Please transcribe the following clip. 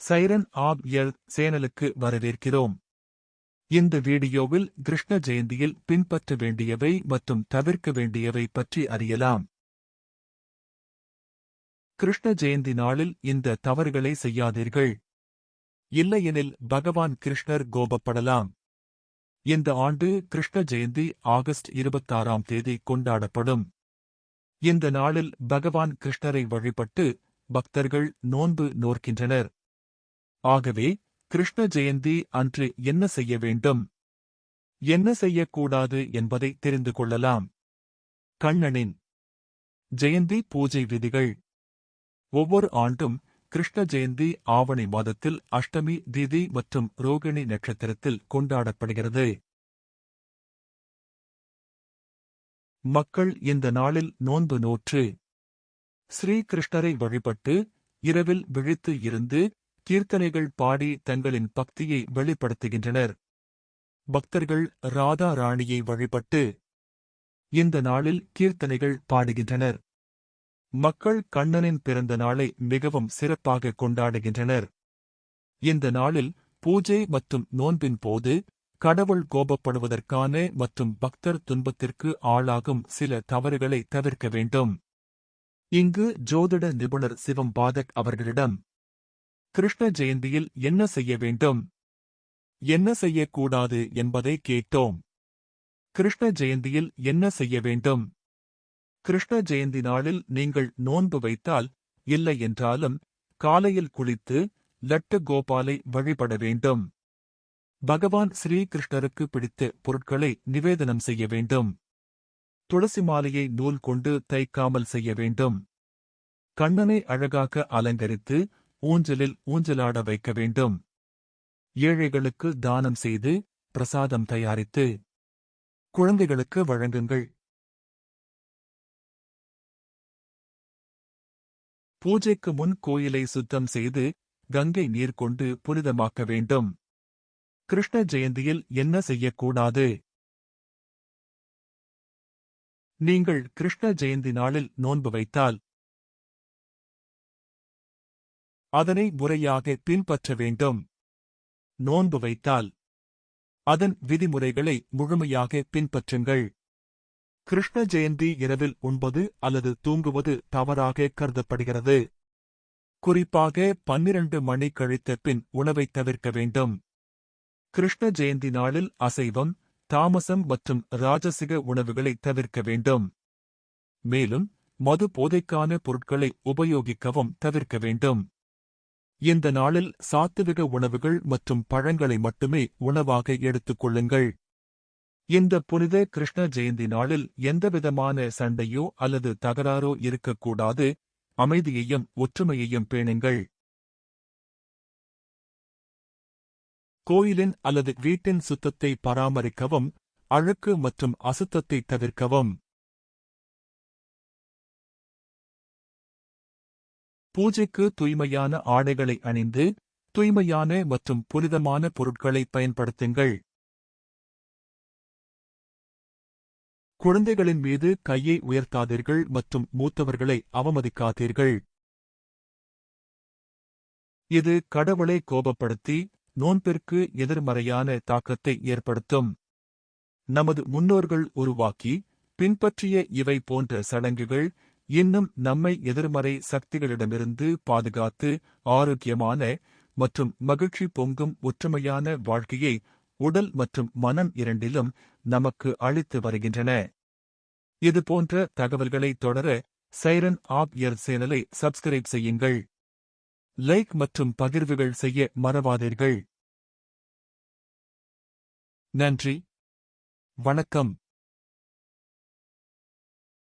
Siren app L சேனலுக்கு வரவேற்கிறோம். இந்த வீடியோவில் கிருஷ்ண ஜெயந்தியில் பின்பற்ற வேண்டியவை மற்றும் தவிர்க்க வேண்டியவை பற்றி அறியலாம். கிருஷ்ண ஜெயந்தி நாளில் இந்த தவறுகளை செய்யாதீர்கள். இல்லையெனில் பகவான் கிருஷ்ணர் கோபப்படலாம். இந்த ஆண்டு கிருஷ்ண ஜெயந்தி ஆகஸ்ட் இருபத்தாறாம் தேதி கொண்டாடப்படும். இந்த நாளில் பகவான் கிருஷ்ணரை வழிபட்டு பக்தர்கள் நோன்பு நோர்க்கின்றனர் ஆகவே கிருஷ்ண ஜெயந்தி அன்று என்ன செய்ய வேண்டும்? என்ன செய்யக்கூடாது என்பதை தெரிந்து கொள்ளலாம். கண்ணனின் ஜெயந்தி பூஜை விதிகள். ஒவ்வொரு ஆண்டும் கிருஷ்ண ஜெயந்தி ஆவணி மாதத்தில் அஷ்டமி திதி மற்றும் ரோகிணி நட்சத்திரத்தில் கொண்டாடப்படுகிறது. மக்கள் இந்த நாளில் நோன்பு நோற்று. ஸ்ரீ கிருஷ்ணரை வழிபட்டு இரவில் விழித்து இருந்து கீர்த்தனைகள் பாடி தங்களின் பக்தியை வெளிப்படுத்துகின்றனர். பக்தர்கள் ராதா ராணியை வழிபட்டு இந்த நாளில் கீர்த்தனைகள் பாடுகின்றனர். மக்கள் கண்ணனின் பிறந்த நாளை மிகவும் சிறப்பாக கொண்டாடுகின்றனர். இந்த நாளில் பூஜை மற்றும் நோன்பின் போது கடவுள் கோபப்படுவதற்கான மற்றும் பக்தர் துன்பத்திற்கு ஆளாகும் சில தவறுகளை தவிர்க்க வேண்டும். இங்கு ஜோதிட நிபுணர் சிவம் பாதக் அவர்களிடம் கிருஷ்ண ஜெயந்தியில் என்ன செய்ய வேண்டும்? என்ன செய்யக்கூடாது என்பதை கேட்டோம். கிருஷ்ண ஜெயந்தியில் என்ன செய்ய வேண்டும்? கிருஷ்ண ஜெயந்தி நாளில் நீங்கள் நோன்பு வைத்தால் இல்லை என்றாலும் காலையில் குளித்து லட்டு கோபாலை வழிபட வேண்டும். பகவான் ஸ்ரீகிருஷ்ணருக்கு பிடித்த பொருட்களை நிவேதனம் செய்ய வேண்டும். துளசி மாலையை நூல் கொண்டு தைக்காமல் செய்ய வேண்டும். கண்ணனை அழகாக அலங்கரித்து ஊஞ்சலில் ஊஞ்சலாட வைக்க வேண்டும். ஏழைகளுக்கு தானம் செய்து பிரசாதம் தயாரித்து குழந்தைகளுக்கு வழங்குங்கள். பூஜைக்கு முன் கோயிலை சுத்தம் செய்து கங்கை நீர் கொண்டு புனிதமாக்க வேண்டும். கிருஷ்ண ஜெயந்தியில் என்ன செய்யக்கூடாது? நீங்கள் கிருஷ்ண ஜெயந்தி நாளில் நோன்பு வைத்தால் அதனை முறையாக பின்பற்ற வேண்டும். நோன்பு வைத்தால் அதன் விதிமுறைகளை முழுமையாக பின்பற்றுங்கள். கிருஷ்ண ஜெயந்தி இரவில் உண்பது அல்லது தூங்குவது தவறாக கருதப்படுகிறது. குறிப்பாக பன்னிரண்டு மணி கழித்த பின் உணவை தவிர்க்க வேண்டும். கிருஷ்ண ஜெயந்தி நாளில் அசைவம் தாமசம் மற்றும் ராஜசிக உணவுகளை தவிர்க்க வேண்டும். மேலும் மது போதைக்கான பொருட்களை உபயோகிக்கவும் தவிர்க்க வேண்டும். இந்த நாளில் சாத்துவிக உணவுகள் மற்றும் பழங்களை மட்டுமே உணவாக எடுத்துக் கொள்ளுங்கள். இந்த புனித கிருஷ்ண ஜெயந்தி நாளில் எந்தவிதமான சண்டையோ அல்லது தகராறோ இருக்கக்கூடாது. அமைதியையும் ஒற்றுமையையும் பேணுங்கள். கோயிலின் அல்லது வீட்டின் சுத்தத்தை பராமரிக்கவும் அழுக்கு மற்றும் அசுத்தத்தை தவிர்க்கவும். பூஜைக்கு தூய்மையான ஆடைகளை அணிந்து தூய்மையான மற்றும் புனிதமான பொருட்களை பயன்படுத்துங்கள். குழந்தைகளின் மீது கையை உயர்த்தாதீர்கள் மற்றும் மூத்தவர்களை அவமதிக்காதீர்கள். இது கடவுளை கோபப்படுத்தி நோன்பிற்கு எதிர்மறையான தாக்கத்தை ஏற்படுத்தும். நமது முன்னோர்கள் உருவாக்கி பின்பற்றிய இவை போன்ற சடங்குகள் இன்னும் நம்மை எதிர்மறை சக்திகளிடமிருந்து பாதுகாத்து ஆரோக்கியமான மற்றும் மகிழ்ச்சி பொங்கும் ஒற்றுமையான வாழ்க்கையை உடல் மற்றும் மனம் இரண்டிலும் நமக்கு அளித்து வருகின்றன. இது போன்ற தகவல்களை தொடர சைரன் ஆப் இயர் சேனலை சப்ஸ்கிரைப் செய்யுங்கள். லைக் மற்றும் பகிர்வுகள் செய்ய மறவாதீர்கள். நன்றி. வணக்கம்.